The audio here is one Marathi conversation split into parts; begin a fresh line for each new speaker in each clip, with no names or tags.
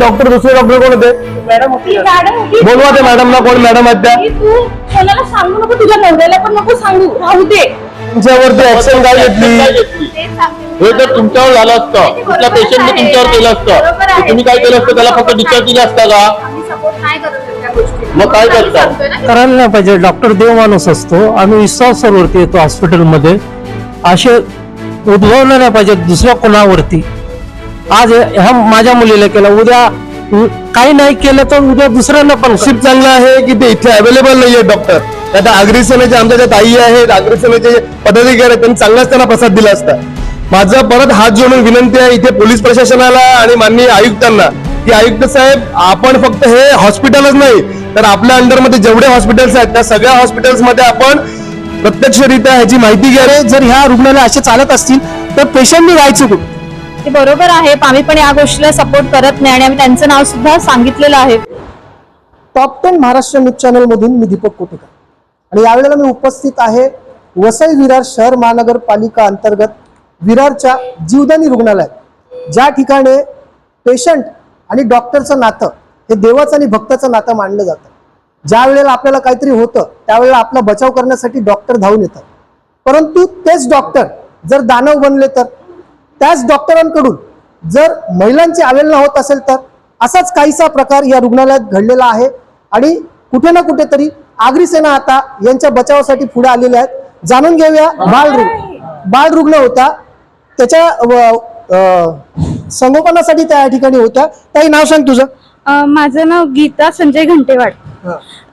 डॉक्टर दुसरे डॉक्टर कोण होते?
मॅडम
ती.
बोलवा त्या मॅडमला कोण मॅडम आहेत त्या?
तू कोणाला सांगू नको तुझ्या नवऱ्याला पण नको सांगू. राहू दे.
तुमच्यावरती ऍक्शन काय घेतली?
ते सांग.
हे जर तुमच्यावर झालं असतं.
ते
कुठल्या पेशंटने. तुमच्यावर केलं असतं? तर. तुम्ही काय केलं असतं? त्याला फक्त डिस्चार्ज दिला असता का? मग काय करता?
करायला नाही पाहिजे. डॉक्टर देव माणूस असतो. आम्ही विश्वासावरती येतो हॉस्पिटलमध्ये असे उद्भवलं नाही पाहिजे दुसऱ्या कोणावरती. आज ह्या माझ्या मुलीला केलं. उद्या काही नाही केलं तर उद्या दुसऱ्यांना पण
शिफ्ट चांगलं आहे की ते इथे अवेलेबल नाहीये डॉक्टर आता अग्रिसेनेचे आमच्या ज्या ताई आहेत अग्रिसेनेचे पदाधिकारी आहेत त्यांनी चांगलाच त्यांना प्रसाद दिला असता. माझं परत हात जोडून विनंती आहे इथे पोलीस प्रशासनाला आणि माननीय आयुक्तांना की आयुक्त साहेब आपण फक्त हे हॉस्पिटलच नाही तर आपल्या अंडरमध्ये जेवढे हॉस्पिटल्स आहेत त्या सगळ्या हॉस्पिटल्समध्ये आपण प्रत्यक्षरित्या ह्याची माहिती घ्या
जर ह्या रुग्णालय असे चालत असतील तर पेशंटनी जायचं कुठं?
ते बरोबर आहे. आम्ही पण या गोष्टीला सपोर्ट करत नाही आणि आम्ही त्यांचं नाव सुद्धा सांगितलेलं आहे.
Top ten Maharashtra news channel मधून मी दीपक कोटेकर. आणि यावेळेला मी उपस्थित आहे वसई विरार शहर महानगरपालिका अंतर्गत विरारच्या जीवदानी रुग्णालयात. ज्या ठिकाणी पेशंट आणि डॉक्टरचं नातं हे देवाचं आणि भक्ताचं नातं मानलं जातं. ज्या वेळेला आपल्याला काहीतरी होतं त्यावेळेला आपला बचाव करण्यासाठी डॉक्टर धावून येतात. परंतु तेच डॉक्टर जर दानव बनले तर? त्याच डॉक्टरांकडून जर महिलांची अवेलना होत असेल तर असाच काहीसा प्रकार या रुग्णालयात घडलेला आहे. आणि कुठे ना कुठेतरी आगरी सेना आता यांच्या बचावासाठी पुढे आलेल्या आहेत. जाणून घेऊया बाल रुग्ण बाल रुग्ण होता. त्याच्या व- संगोपनासाठी त्या ठिकाणी होत्या. काही नाव सांग तुझं.
माझं नाव गीता संजय घंटेवाड.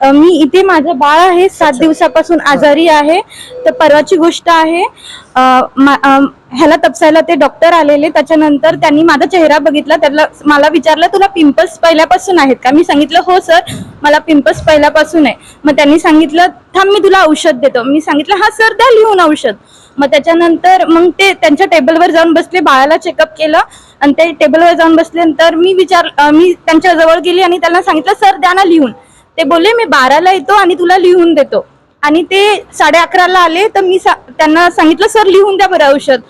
अं, मी इथे माझं बाळ आहे सात दिवसापासून आजारी आहे. तर परवाची गोष्ट आहे अं, मा- अं, ह्याला तपसायला ते डॉक्टर आलेले. त्याच्यानंतर त्यांनी माझा चेहरा बघितला. त्याला मला विचारलं तुला पिंपल्स पहिल्यापासून आहेत का? मी सांगितलं हो सर. मला पिंपल्स पहिल्यापासून आहे. मग त्यांनी सांगितलं थांब मी तुला औषध देतो. मी सांगितलं हा सर द्या लिहून औषध. मग त्याच्यानंतर मग ते त्यांच्या टेबलवर जाऊन बसले बाळाला चेकअप केलं. आणि ते टेबलवर जाऊन बसल्यानंतर मी विचार अं, मी त्यांच्या जवळ गेली आणि त्यांना सांगितलं सर द्या ना लिहून. ते बोलले मी बाराला येतो आणि तुला लिहून देतो. आणि ते साडे अकराला आले तर मी सा- त्यांना सांगितलं सर लिहून द्या बरं औषध.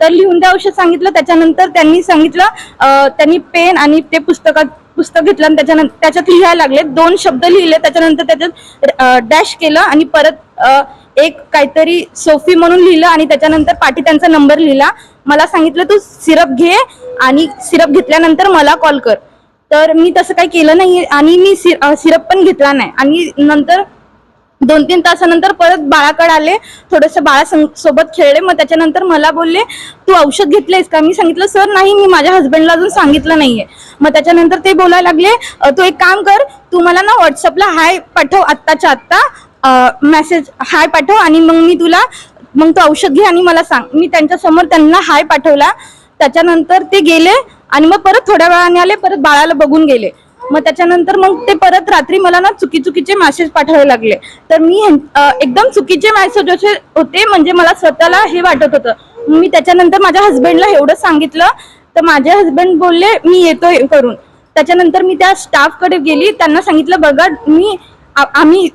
तर लिहून द्या औषध सांगितलं त्याच्यानंतर त्यांनी सांगितलं त्यांनी पेन आणि ते पुस्तकात पुस्तक घेतलं आणि त्याच्यानंतर त्याच्यात लिहायला लागले. दोन शब्द लिहिले त्याच्यानंतर त्याच्यात डॅश केलं आणि परत एक काहीतरी सोफी म्हणून लिहिलं आणि त्याच्यानंतर पाठी त्यांचा नंबर लिहिला. मला सांगितलं तू सिरप घे आणि सिरप घेतल्यानंतर मला कॉल कर. तर मी तसं काही केलं नाही आणि मी सिरप पण घेतला नाही. आणि नंतर दोन तीन तासानंतर परत बाळाकडे आले. थोडस बाळा सोबत खेळले. मग त्याच्यानंतर मला बोलले तू औषध घेतलेस का? मी सांगितलं सर नाही मी माझ्या हस्बंडला अजून सांगितलं नाहीये. मग त्याच्यानंतर ते बोलायला लागले तू एक काम कर तू मला ना व्हॉट्सअपला हाय पाठव आत्ताच्या आत्ता. मेसेज हाय पाठव आणि मग मी तुला मग तू औषध घे आणि मला सांग. मी त्यांच्यासमोर त्यांना हाय पाठवला. त्याच्यानंतर ते गेले. आणि मग परत थोड्या वेळाने आले परत बाळाला बघून गेले. मग त्याच्यानंतर मग ते परत रात्री मला ना चुकी चुकीचे मेसेज पाठवायला लागले. तर मी एकदम चुकीचे मेसेज असे होते म्हणजे मला स्वतःला हे वाटत होतं. मी त्याच्यानंतर माझ्या हस्बंडला एवढं सांगितलं तर माझे हस्बंड बोलले मी येतोय करून. त्याच्यानंतर मी त्या स्टाफकडे गेली त्यांना सांगितलं बघा मी आम्ही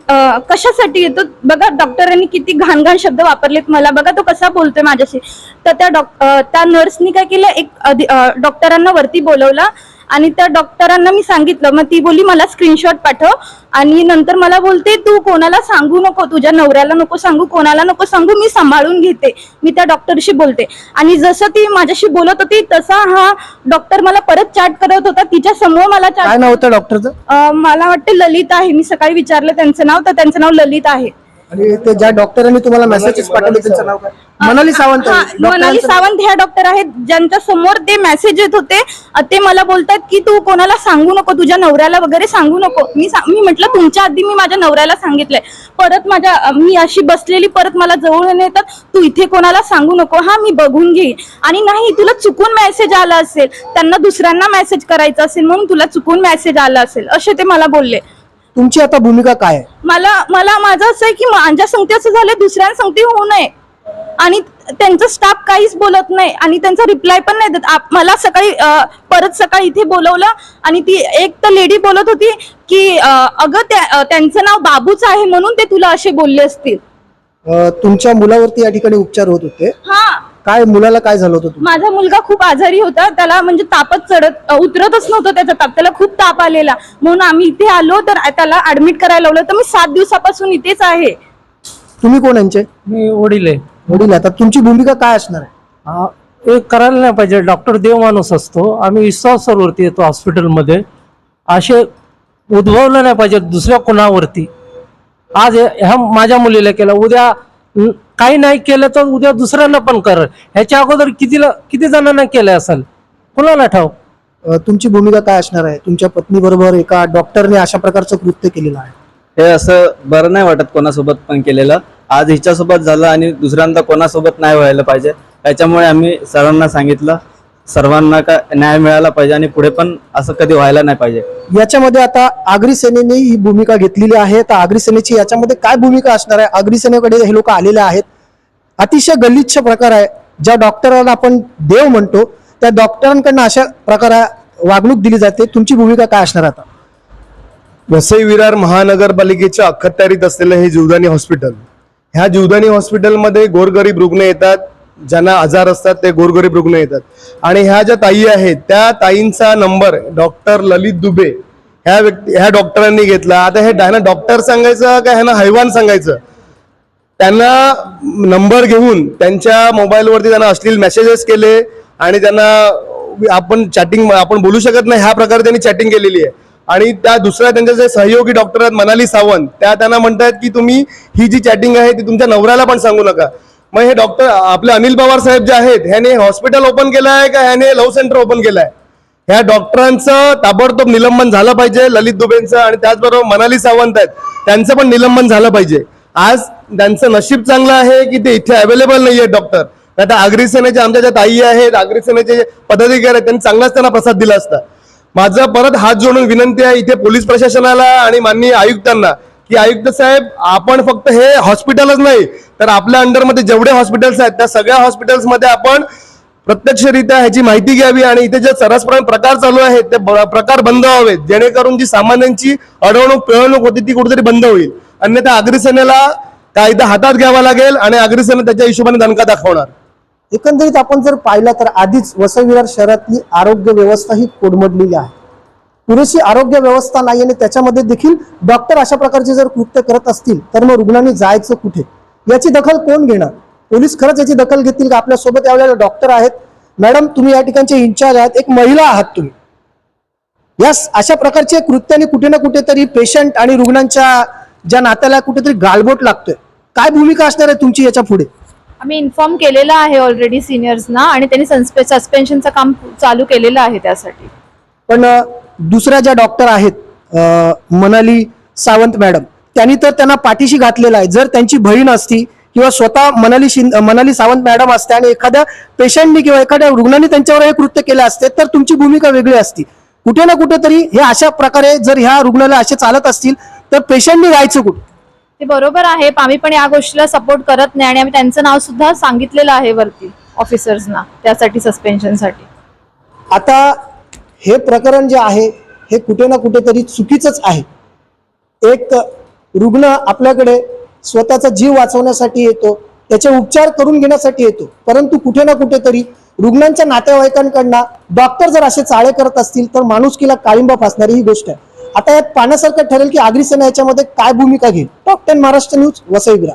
कशासाठी येतो? बघा डॉक्टरांनी किती घाण घाण शब्द वापरलेत मला. बघा तो कसा बोलतोय माझ्याशी. तर त्या डॉक त्या नर्सनी काय केलं? एक अधि- डॉक्टरांना वरती बोलवलं. आणि त्या डॉक्टरांना मी सांगितलं मग ती बोलली मला स्क्रीनशॉट पाठव. आणि नंतर मला बोलते तू कोणाला सांगू नको तुझ्या नवऱ्याला नको सांगू कोणाला नको सांगू मी सांभाळून घेते. मी त्या डॉक्टरशी बोलते. आणि जसं ती माझ्याशी बोलत होती तसा हा डॉक्टर मला परत चॅट करत होता तिच्या समोर मला
काय
चॅट
नाव होतं डॉक्टरचं?
मला वाटतं ललित आहे मी सकाळी विचारलं त्यांचं नाव तर त्यांचं नाव ललित आहे.
आणि ते ज्या डॉक्टरांनी तुम्हाला मेसेजेस पाठवले त्यांचं नाव काय? मनाली सावंत
हा. मनाली
डॉक्टरांचं
सावंत ह्या डॉक्टर आहेत ज्यांच्या समोर ते मेसेज येत होते. अ, ते मला बोलतात की तू कोणाला सांगू नको तुझ्या नवऱ्याला वगैरे सांगू नको. मी सा- मी म्हटलं तुमच्या आधी मी माझ्या नवऱ्याला सांगितलंय. परत माझ्या अ, मी अशी बसलेली परत मला जवळ येतात तू इथे कोणाला सांगू नको. हा मी बघून घेईन. आणि नाही तुला चुकून मेसेज आला असेल. त्यांना दुसऱ्यांना मेसेज करायचा असेल म्हणून तुला चुकून मेसेज आला असेल. असे ते मला बोलले.
तुमची आता भूमिका काय आहे?
मला मला माझं असं आहे की माझ्या संगती असं झालं दुसऱ्यांसंगती होऊ नये. आणि त्यांचा स्टाफ काहीच बोलत नाही आणि त्यांचा रिप्लाय पण नाही देत. आप- मला सकाळी परत सकाळी इथे बोलवलं आणि ती एक तर लेडी बोलत होती की अगं त्यांचं नाव बाबूच आहे म्हणून ते तुला असे बोलले असतील.
तुमच्या मुलावरती या ठिकाणी उपचार होत होते.
हा.
काय मुलाला काय झालं होतं?
माझा मुलगा खूप आजारी होता त्याला म्हणजे तापच चढत उतरतच नव्हतं त्याचा ताप त्याला खूप ताप आलेला. म्हणून आम्ही इथे आलो तर त्याला ऍडमिट करायला लावलं. तर मी सात दिवसापासून इथेच आहे.
तुम्ही कोण यांचे?
मी वडील आहे.
वडील आता तुमची भूमिका काय असणार आहे?
हा, ते करायला नाही पाहिजे. डॉक्टर देव माणूस असतो. आम्ही विश्वासावरती येतो हॉस्पिटलमध्ये. असे उद्भवलं नाही पाहिजे दुसऱ्या कोणावरती. आज हे- ह्या माझ्या मुलीला केलं. उद्या न- काही नाही केलं तर उद्या दुसऱ्यांना पण कर ह्याच्या अगोदर कितीला किती जणांना केलं असेल? कुणाला ठाव?
अ, तुमची भूमिका काय असणार आहे? तुमच्या पत्नी बरोबर एका डॉक्टरने अशा प्रकारचं कृत्य केलेलं आहे?
हे असं बरं नाही वाटत कोणासोबत पण केलेलं. आज हिच्यासोबत झालं आणि दुसऱ्यांदा कोणासोबत नाही व्हायला पाहिजे. त्याच्यामुळे आम्ही सरांना सांगितलं. सर्वांना का न्याय मिळाला पाहिजे आणि पुढे पण असं कधी व्हायला नाही पाहिजे.
याच्यामध्ये आता आगरी सेनेने ही भूमिका घेतलेली आहे. तर आगरी सेनेची याच्यामध्ये काय भूमिका असणार आहे? आगरी सेनेकडे हे लोक आलेले आहेत. अतिशय गलिच्छ प्रकार आहे. ज्या डॉक्टरांना आपण देव म्हणतो त्या डॉक्टरांकडनं अशा प्रकारे वागणूक दिली जाते. तुमची भूमिका काय असणार आता?
वसई विरार महानगरपालिकेच्या अखत्यारीत असलेलं हे जीवदानी हॉस्पिटल. ह्या जीवदानी हॉस्पिटलमध्ये गोरगरीब रुग्ण येतात ज्यांना आजार असतात ते गोरगरीब रुग्ण येतात. आणि ह्या ज्या ताई आहेत त्या ताईंचा नंबर डॉक्टर ललित दुबे ह्या व्यक्ती ह्या डॉक्टरांनी घेतला. आता हे ह्यांना डॉक्टर सांगायचं का ह्यांना हैवान सांगायचं? त्यांना नंबर घेऊन त्यांच्या मोबाईलवरती त्यांना अश्लील मेसेजेस केले आणि त्यांना आपण चॅटिंग आपण बोलू शकत नाही. ह्या प्रकारे त्यांनी चॅटिंग केलेली आहे. आणि त्या दुसऱ्या त्यांच्या जे सहयोगी डॉक्टर आहेत मनाली सावंत त्या त्यांना म्हणतात की तुम्ही ही जी चॅटिंग आहे ती तुमच्या नवऱ्याला पण सांगू नका. मग हे डॉक्टर आपले अनिल पवार साहेब जे आहेत ह्याने हॉस्पिटल ओपन केलं आहे का ह्याने लव्ह सेंटर ओपन केलं आहे? ह्या डॉक्टरांचं ताबडतोब निलंबन झालं पाहिजे ललित दुबेंचं आणि त्याचबरोबर मनाली सावंत आहेत त्यांचं पण निलंबन झालं पाहिजे. आज त्यांचं नशीब चांगलं आहे की ते इथे अवेलेबल नाहीये डॉक्टर आता आगरी सेनेचे आमच्या ज्या ताई आहेत आगरी सेनेचे जे पदाधिकारी आहेत त्यांनी चांगलाच त्यांना प्रसाद दिला असता. माझं परत हात जोडून विनंती आहे इथे पोलीस प्रशासनाला आणि माननीय आयुक्तांना की आयुक्त साहेब आपण फक्त हे हॉस्पिटलच नाही तर आपल्या अंडरमध्ये जेवढे हॉस्पिटल्स आहेत त्या सगळ्या हॉस्पिटल्समध्ये आपण प्रत्यक्षरित्या ह्याची माहिती घ्यावी आणि इथे जे सरसप्रमाणे प्रकार चालू आहेत ते प्रकार बंद व्हावेत जेणेकरून जी सामान्यांची अडवणूक पिळवणूक होती ती कुठेतरी बंद होईल. अन्यथा अग्रसेनेला कायदा हातात घ्यावा लागेल आणि अग्रसेने त्याच्या हिशोबाने दणका दाखवणार.
एकंदरीत आपण जर पाहिलं तर आधीच वसईविरार शहरातली आरोग्य व्यवस्था ही कोडमडलेली आहे. पुरेशी आरोग्य व्यवस्था नाही आणि त्याच्यामध्ये देखील डॉक्टर अशा प्रकारचे जर कृत्य करत असतील तर मग रुग्णांनी जायचं कुठे? याची दखल कोण घेणार? पोलीस खरंच याची दखल घेतील का? आपल्यासोबत यावेळेला डॉक्टर आहेत. मॅडम तुम्ही या ठिकाणचे इन्चार्ज आहात. एक महिला आहात तुम्ही. या अशा प्रकारचे कृत्याने कुठे ना कुठेतरी पेशंट आणि रुग्णांच्या ज्या नात्याला कुठेतरी गालबोट लागतोय. काय भूमिका असणार आहे तुमची याच्यापुढे?
आम्ही इन्फॉर्म केलेला आहे ऑलरेडी सिनियर्सना आणि त्यांनी सस्पे सस्पेन्शनचं काम चालू केलेलं आहे त्यासाठी.
पण दुसऱ्या ज्या डॉक्टर आहेत मनाली सावंत मॅडम त्यांनी तर त्यांना पाठीशी घातलेला आहे. जर त्यांची बहीण असती किंवा स्वतः मनाली शिंद मनाली सावंत मॅडम असते आणि एखाद्या पेशंटनी किंवा एखाद्या रुग्णाने त्यांच्यावर हे कृत्य केले असते तर तुमची भूमिका वेगळी असती. कुठे ना कुठेतरी हे अशा प्रकारे जर ह्या रुग्णालय असे चालत असतील तर पेशंटनी राहायचं कुठं?
ते बरोबर आहे. आम्ही पण या गोष्टीला सपोर्ट करत नाही आणि आम्ही त्यांचं नाव सुद्धा सांगितलेलं आहे वरती ऑफिसर्सना त्यासाठी सस्पेन्शनसाठी
आता हे प्रकरण जे आहे हे कुठे ना कुठेतरी चुकीचंच आहे. एक रुग्ण आपल्याकडे स्वतःचा जीव वाचवण्यासाठी येतो त्याचे उपचार करून घेण्यासाठी येतो परंतु कुठे ना कुठेतरी रुग्णांच्या नातेवाईकांकडनं डॉक्टर जर असे चाळे करत असतील तर माणुसकीला काळिंबा फासणारी ही गोष्ट आहे. आता यात पाहण्यासारखं ठरेल की आगरी सेना याच्यामध्ये काय भूमिका घेईल? Top ten Maharashtra news वसईग्रा